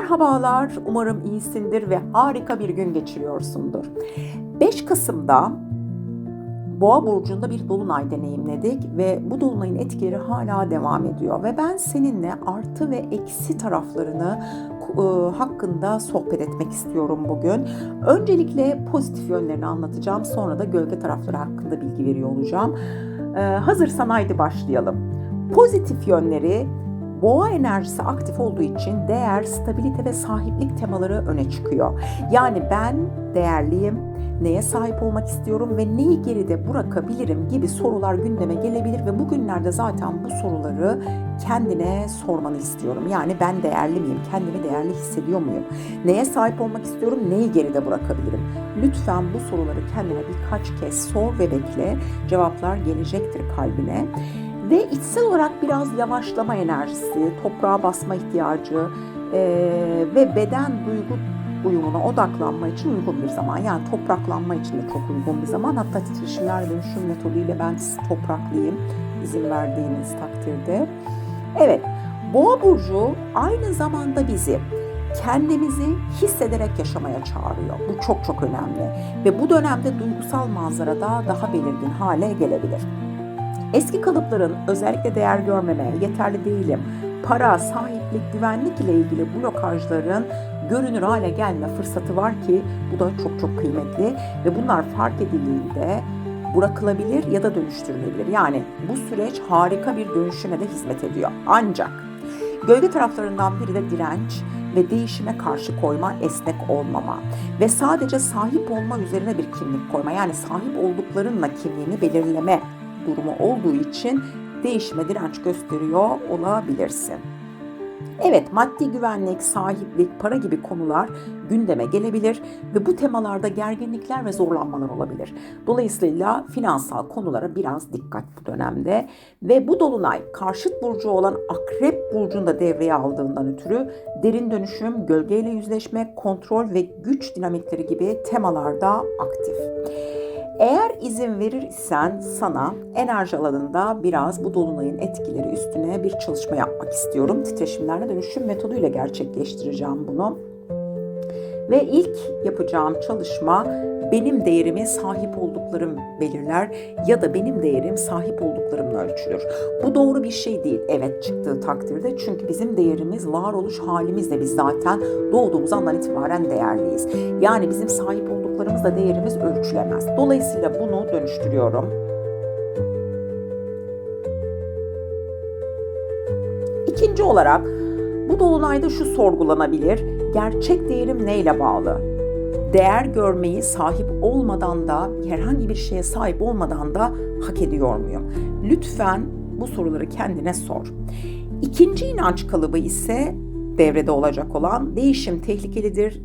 Merhabalar, umarım iyisindir ve harika bir gün geçiriyorsundur. 5 Kasım'da Boğa burcunda bir dolunay deneyimledik ve bu dolunayın etkileri hala devam ediyor ve ben seninle artı ve eksi taraflarını e, hakkında sohbet etmek istiyorum bugün. Öncelikle pozitif yönlerini anlatacağım, sonra da gölge tarafları hakkında bilgi veriyor olacağım. E, hazırsan haydi başlayalım. Pozitif yönleri Boğa enerjisi aktif olduğu için değer, stabilite ve sahiplik temaları öne çıkıyor. Yani ben değerliyim, neye sahip olmak istiyorum ve neyi geride bırakabilirim gibi sorular gündeme gelebilir ve bugünlerde zaten bu soruları kendine sormanı istiyorum. Yani ben değerli miyim? Kendimi değerli hissediyor muyum? Neye sahip olmak istiyorum? Neyi geride bırakabilirim? Lütfen bu soruları kendine birkaç kez sor ve bekle. Cevaplar gelecektir kalbine ve içsel olarak biraz yavaşlama enerjisi, toprağa basma ihtiyacı e, ve beden duygu uyumuna odaklanma için uygun bir zaman. Yani topraklanma için de çok uygun bir zaman. Hatta titreşimler dönüşüm metoduyla ben topraklıyım izin verdiğiniz takdirde. Evet, Boğa burcu aynı zamanda bizi kendimizi hissederek yaşamaya çağırıyor. Bu çok çok önemli ve bu dönemde duygusal manzarada daha belirgin hale gelebilir. Eski kalıpların özellikle değer görmeme, yeterli değilim, para, sahiplik, güvenlik ile ilgili blokajların görünür hale gelme fırsatı var ki bu da çok çok kıymetli ve bunlar fark edildiğinde bırakılabilir ya da dönüştürülebilir. Yani bu süreç harika bir dönüşüme de hizmet ediyor. Ancak gölge taraflarından biri de direnç ve değişime karşı koyma, esnek olmama ve sadece sahip olma üzerine bir kimlik koyma. Yani sahip olduklarınla kimliğini belirleme durumu olduğu için değişime direnç gösteriyor olabilirsin. Evet, maddi güvenlik, sahiplik, para gibi konular gündeme gelebilir ve bu temalarda gerginlikler ve zorlanmalar olabilir. Dolayısıyla finansal konulara biraz dikkat bu dönemde ve bu dolunay karşıt burcu olan Akrep burcunda devreye aldığından ötürü derin dönüşüm, gölgeyle yüzleşme, kontrol ve güç dinamikleri gibi temalarda aktif. Eğer izin verirsen sana enerji alanında biraz bu dolunayın etkileri üstüne bir çalışma yapmak istiyorum. Titreşimlerle dönüşüm metoduyla gerçekleştireceğim bunu. Ve ilk yapacağım çalışma benim değerimi sahip olduklarım belirler ya da benim değerim sahip olduklarımla ölçülür. Bu doğru bir şey değil evet çıktığı takdirde çünkü bizim değerimiz varoluş halimizle biz zaten doğduğumuz andan itibaren değerliyiz. Yani bizim sahip olduğumuz değerimiz ölçülemez. Dolayısıyla bunu dönüştürüyorum. İkinci olarak bu dolunayda şu sorgulanabilir. Gerçek değerim neyle bağlı? Değer görmeyi sahip olmadan da herhangi bir şeye sahip olmadan da hak ediyor muyum? Lütfen bu soruları kendine sor. İkinci inanç kalıbı ise devrede olacak olan değişim tehlikelidir,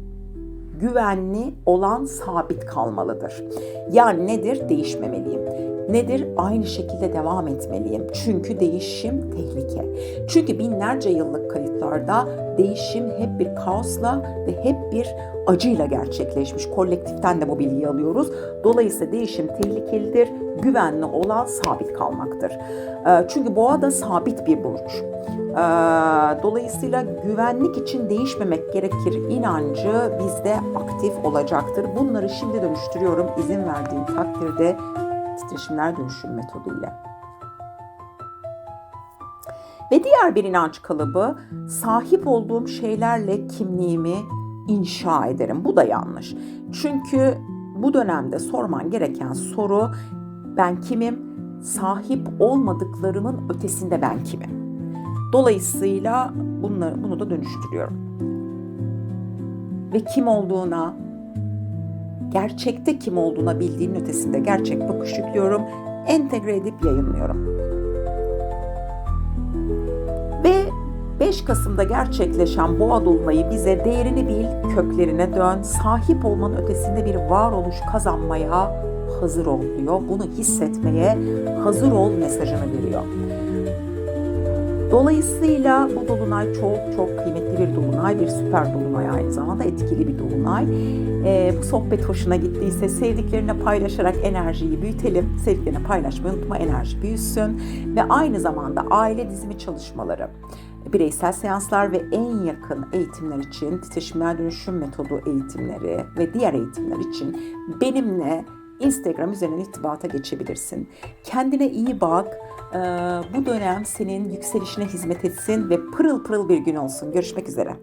güvenli olan sabit kalmalıdır. Yani nedir? Değişmemeliyim. Nedir? Aynı şekilde devam etmeliyim. Çünkü değişim tehlike. Çünkü binlerce yıllık kayıtlarda değişim hep bir kaosla ve hep bir acıyla gerçekleşmiş. Kolektiften de bu bilgiyi alıyoruz. Dolayısıyla değişim tehlikelidir. Güvenli olan sabit kalmaktır. Ee, çünkü boğa da sabit bir burç. Ee, dolayısıyla güvenlik için değişmemek gerekir inancı bizde aktif olacaktır. Bunları şimdi dönüştürüyorum izin verdiğim takdirde titreşimler dönüşüm metoduyla. Ve diğer bir inanç kalıbı sahip olduğum şeylerle kimliğimi inşa ederim. Bu da yanlış. Çünkü bu dönemde sorman gereken soru ben kimim? Sahip olmadıklarımın ötesinde ben kimim? Dolayısıyla bunları, bunu da dönüştürüyorum. Ve kim olduğuna, gerçekte kim olduğuna bildiğinin ötesinde gerçek bakış yüklüyorum, entegre edip yayınlıyorum. Ve 5 Kasım'da gerçekleşen boğa dolunayı bize değerini bil, köklerine dön, sahip olmanın ötesinde bir varoluş kazanmaya hazır ol diyor. Bunu hissetmeye hazır ol mesajını veriyor. Dolayısıyla bu dolunay çok çok kıymetli bir dolunay, bir süper dolunay aynı zamanda etkili bir dolunay. Ee, bu sohbet hoşuna gittiyse sevdiklerine paylaşarak enerjiyi büyütelim. Sevdiklerine paylaşmayı unutma enerji büyüsün. Ve aynı zamanda aile dizimi çalışmaları, bireysel seanslar ve en yakın eğitimler için titreşimler dönüşüm metodu eğitimleri ve diğer eğitimler için benimle Instagram üzerinden irtibata geçebilirsin. Kendine iyi bak. Ee, Bu dönem senin yükselişine hizmet etsin ve pırıl pırıl bir gün olsun. Görüşmek üzere.